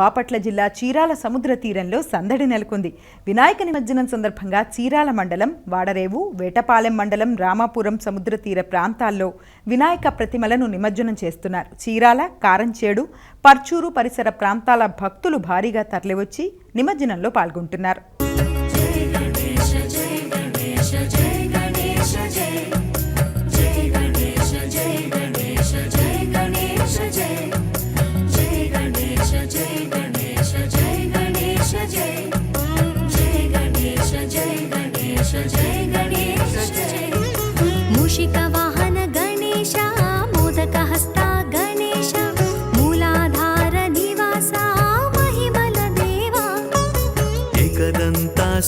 బాపట్ల జిల్లా చీరాల సముద్ర తీరంలో సందడి నెలకొంది. వినాయక నిమజ్జనం సందర్భంగా చీరాల మండలం వాడరేవు వేటపాలెం మండలం రామాపురం సముద్ర తీర ప్రాంతాల్లో వినాయక ప్రతిమలను నిమజ్జనం చేస్తున్నారు. చీరాల కారంచేడు పర్చూరు పరిసర ప్రాంతాల భక్తులు భారీగా తరలివచ్చి నిమజ్జనంలో పాల్గొంటున్నారు. एकदन्ता